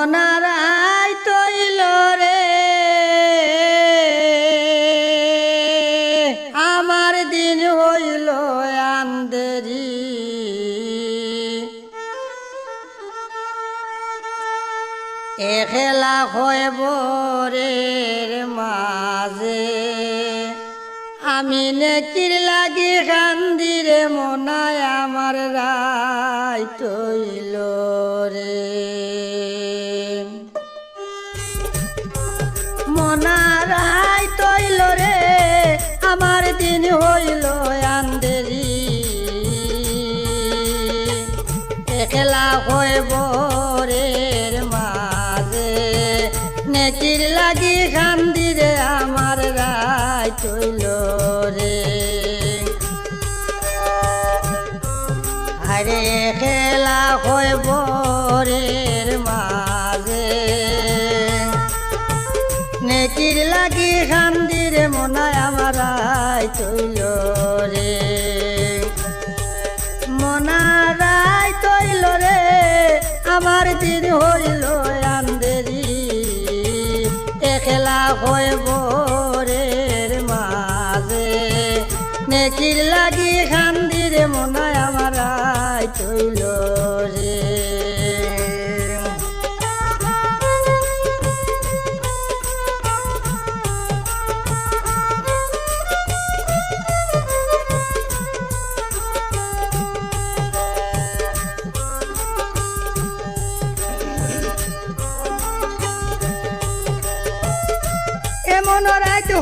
মনারাই তৈল রে। আমার দিন হইল আন্দেরি এখেলা হয় বরের মাঝে। আমি নেকির লাগি কান্দিরে মনায় আমার রায় তৈল রে। হয়ে বরের মাঝে। নেকির লাগি কান্দিরে আমার রায় তৈল রে। আরে খেলা হয় বরের মাঝে। নেকির লাগি খান্দিরে মনায় আমার আয় তৈল রে। আমার দিন হইল আন্দেরি এখেলা হয়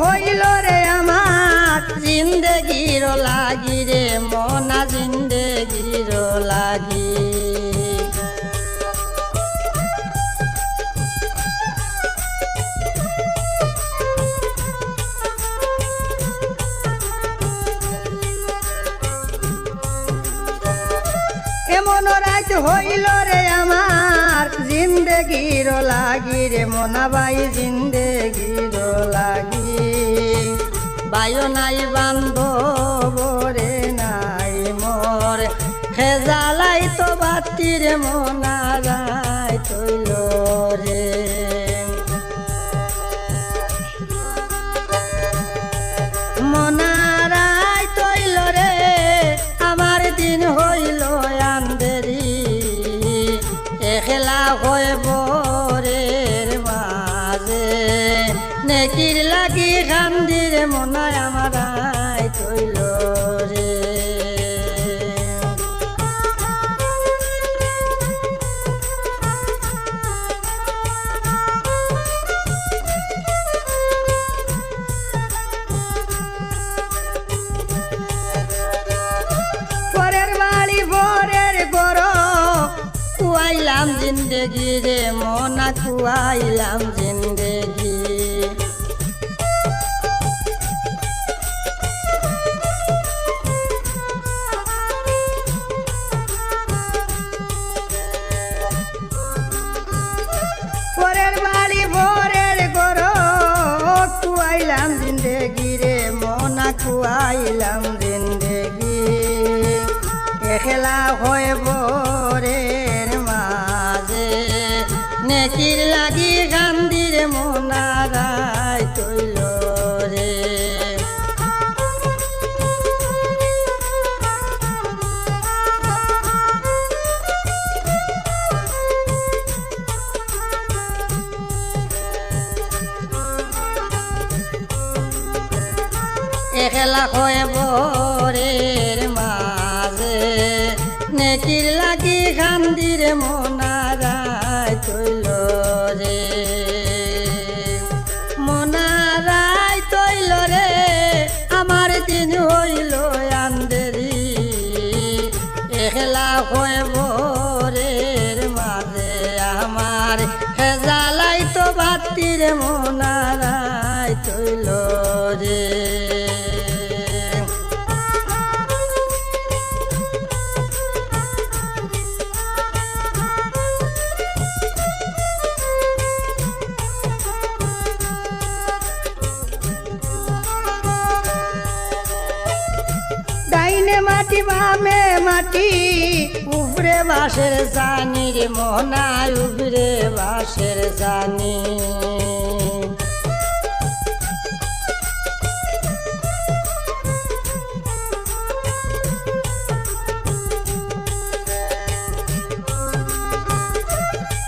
হইল রে আমার জিন্দগির লাগি রে, মনা জিন্দগির লাগি। এমন রাত হইল রে আমার জিন্দগির লাগি রে মনাবাই জিন্দগির লাগি। বায়ু নাই বান্ধব রে নাই মোর। হেজালাই তো বাতির মনারাই তৈল রে। মনায় আমার আই তৈল রে। জিন্দগি রে মনা কুয়াইলাম জিন্দগি। হয় বরের মাঝে। নেকির লাগি গান্ধির মনারায় তৈল রে। একলা হয় বরের লাগি খান্দির মনারায় তৈল রে। মনারায় তৈল রে, আমার দিন হইল আন্দেরি। একলা হয় বরের মাঝে আমার হেজালাই তো বাতির মনারায় মাটি বামে মাটি উপরে বাসের জানি রে মোহনায় বাসের জানি।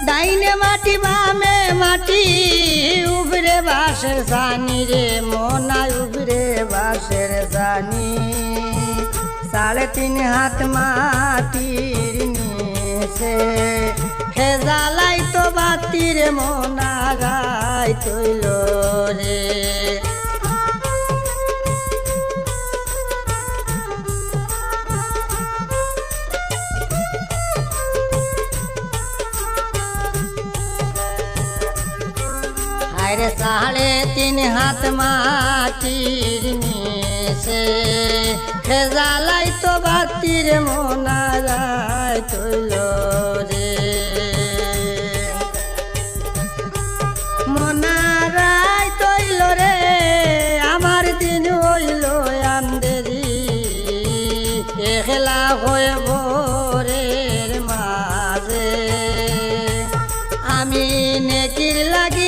ডাইনে মাটি বামে মাটি উবরে বাসের জানি রে মোনায় উবরে বাসের জানি। সাড়ে তিন হাত মাটির নিচে। হেজালাই তো বাতির মোনা গাই তৈল রে সাড়ে তিন হাত মাটির নিচে। খেজালাই তো বাতির মোনারায় তৈল রে। মোনারায় তৈল রে, আমার দিন হইল আন্দেরি। এখলা হয়ে ভোরের মাঝে। আমি নেকির লাগি